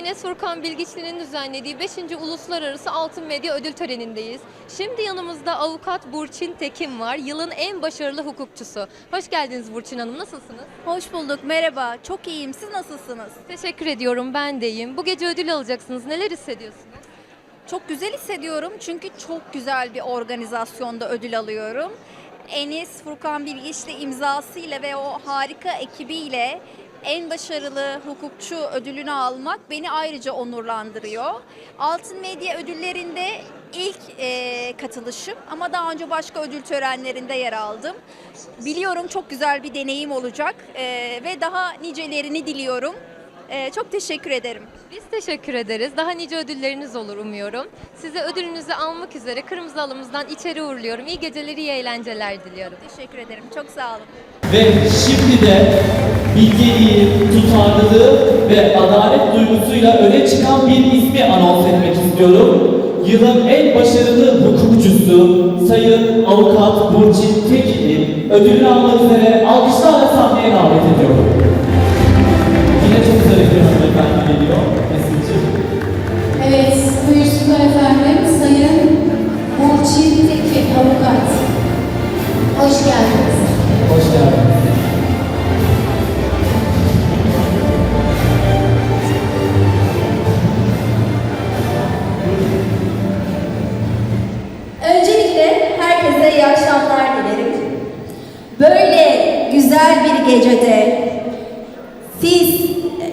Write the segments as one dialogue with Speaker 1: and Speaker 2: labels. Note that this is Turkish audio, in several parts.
Speaker 1: Enes Furkan Bilgiçli'nin düzenlediği 5. Uluslararası Altın Medya Ödül Töreni'ndeyiz. Şimdi yanımızda avukat Burçin Tekin var. Yılın en başarılı hukukçusu. Hoş geldiniz Burçin Hanım. Nasılsınız?
Speaker 2: Hoş bulduk, merhaba. Çok iyiyim. Siz nasılsınız?
Speaker 1: Teşekkür ediyorum. Ben deyim. Bu gece ödül alacaksınız. Neler hissediyorsunuz?
Speaker 2: Çok güzel hissediyorum çünkü çok güzel bir organizasyonda ödül alıyorum. Enis Furkan Bilgiçli imzasıyla ve o harika ekibiyle en başarılı hukukçu ödülünü almak beni ayrıca onurlandırıyor. Altın Medya ödüllerinde ilk e, katılışım ama daha önce başka ödül törenlerinde yer aldım. Biliyorum çok güzel bir deneyim olacak e, ve daha nicelerini diliyorum. E, çok teşekkür ederim.
Speaker 1: Biz teşekkür ederiz. Daha nice ödülleriniz olur umuyorum. Size ödülünüzü almak üzere Kırmızı Halımızdan içeri uğurluyorum. İyi geceler, iyi eğlenceler diliyorum.
Speaker 2: Teşekkür ederim. Çok sağ olun.
Speaker 3: Ve şimdi de bilgeliği, tutarlılığı ve adalet duygusuyla öne çıkan bir ismi anons etmek istiyorum. Yılın en başarılı hukukçusu Sayın Avukat Burçin Tekin'i ödülünü almak üzere alkışlarla sahneye davet ediyorum.
Speaker 4: Burçin Tekin Avukat. Hoş geldiniz.
Speaker 3: Hoş geldiniz.
Speaker 5: Öncelikle herkese iyi akşamlar dilerim. Böyle güzel bir gecede siz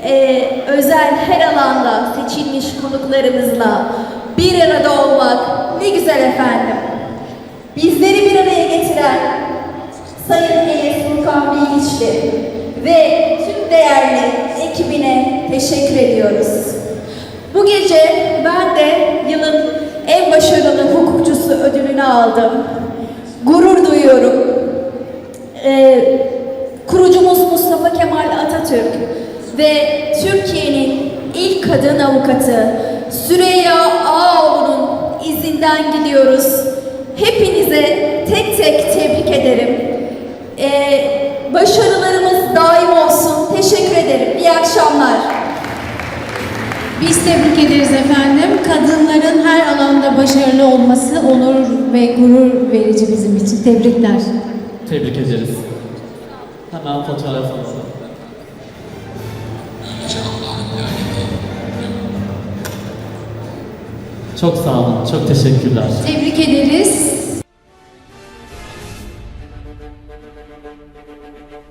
Speaker 5: e, özel her alanda seçilmiş konuklarımızla bir arada ne güzel efendim. Bizleri bir araya getiren Sayın Enes Furkan Bilgiçli ve tüm değerli ekibine teşekkür ediyoruz. Bu gece ben de yılın en başarılı hukukçusu ödülünü aldım. Gurur duyuyorum. Ee, kurucumuz Mustafa Kemal Atatürk ve Türkiye'nin ilk kadın avukatı Süreyya izinden gidiyoruz. Hepinize tek tek tebrik ederim. Ee, başarılarımız daim olsun. Teşekkür ederim. İyi akşamlar.
Speaker 4: Biz tebrik ederiz efendim. Kadınların her alanda başarılı olması onur ve gurur verici bizim için. Tebrikler.
Speaker 3: Tebrik ederiz. Hemen fotoğraf alalım. Çok sağ olun, çok teşekkürler.
Speaker 4: Tebrik ederiz.